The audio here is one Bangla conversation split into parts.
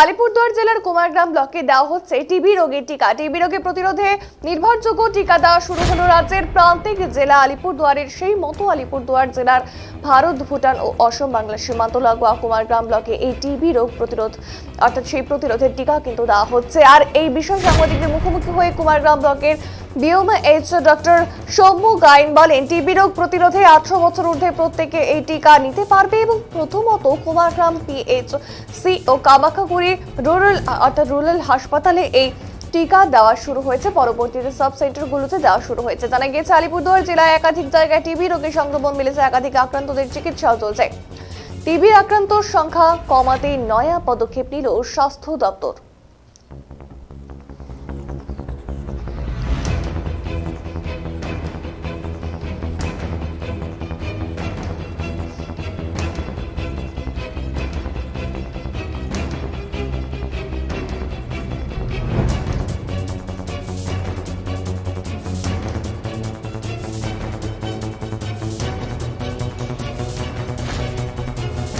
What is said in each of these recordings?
আলিপুরদুয়ার জেলার কুমারগ্রাম ব্লকে দেওয়া হচ্ছে টিবি রোগের টিকা। টিবি রোগের প্রতিরোধে নির্ভরযোগ্য টিকা দেওয়া শুরু হলো রাজ্যের প্রান্তিক জেলা আলিপুরদুয়ারের সেই মতো আলিপুরদুয়ার জেলার ভারত, ভুটান ও অসম বাংলা সীমান্ত লাগোয়া কুমারগ্রাম ব্লকে এই টিবি রোগ প্রতিরোধ, অর্থাৎ সেই প্রতিরোধের টিকা কিন্তু দেওয়া হচ্ছে। আর এই বিষয়ে সাংবাদিকদের মুখোমুখি হয়ে কুমারগ্রাম ব্লকের BMOH doctor Soumya Gyne বলেন টিবি রোগ প্রতিরোধে আঠারো বছর ঊর্ধ্বে প্রত্যেকে এই টিকা নিতে পারবে এবং প্রথমত কুমারগ্রাম পিএইচ সি ও কামাখাগুড়ি রুরাল, অর্থাৎ রুরাল হাসপাতালে এই টিকা দেওয়া শুরু হয়েছে। পরবর্তীতে সাব সেন্টারগুলোতে দেওয়া শুরু হয়েছে। জানা গিয়েছে, আলিপুরদুয়ার জেলায় একাধিক জায়গায় টিবি রোগের সংক্রমণ মিলেছে। একাধিক আক্রান্তদের চিকিৎসাও চলছে। টিবি আক্রান্তর সংখ্যা কমাতে নয়া পদক্ষেপ নিল স্বাস্থ্য দপ্তর।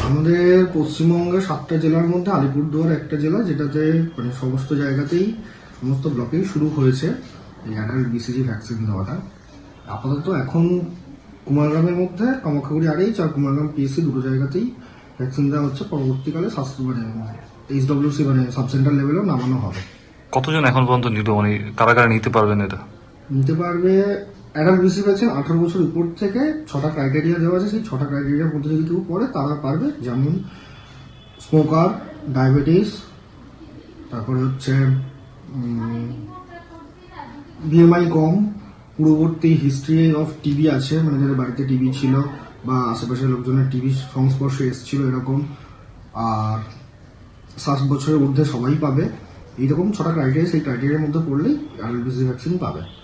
আমাদের পশ্চিমবঙ্গের সাতটা জেলার মধ্যে আলিপুরদুয়ার একটা জেলা যেটাতে মানে সমস্ত জায়গাতেই সমস্ত ব্লকেই শুরু হয়েছে এই অ্যাডাল্ট বিসিজি ভ্যাকসিন দেওয়াটা। আপাতত এখন কুমারগ্রামের মধ্যে কামাখাগুড়ি আরএইচ আর কুমারগ্রাম পিএসসি দুটো জায়গাতেই ভ্যাকসিন দেওয়া হচ্ছে। পরবর্তীকালে স্বাস্থ্য মানে এইচডব্লিউসি মানে সাব সেন্টার লেভেলেও নামানো হবে। কতজন এখন পর্যন্ত নিল মানে কারা কারা নিতে পারবেন এটা? নিতে পারবে অ্যাডাল্ট বিসি ভ্যাকসিন আঠারো বছর উপর থেকে ছটা ক্রাইটেরিয়া দেওয়া আছে। সেই ছটা ক্রাইটেরিয়ার মধ্যে যদি কেউ পড়ে, তারা পারবে। যেমন স্মোকার, ডায়াবেটিস, তারপরে হচ্ছে বিএমআই কম। পূর্ববর্তী হিস্ট্রি অফ টিবি আছে। মানে যাদের বাড়িতে টিভি ছিল বা আশেপাশের লোকজনের টিভি সংস্পর্শে এসেছিল এরকম। আর সাত বছরের ঊর্ধ্বে সবাই পাবে। এইরকম ছটা ক্রাইটেরিয়া সেই ক্রাইটেরিয়ার মধ্যে পড়লেই অ্যাডাল্ট বিসি ভ্যাকসিন পাবে।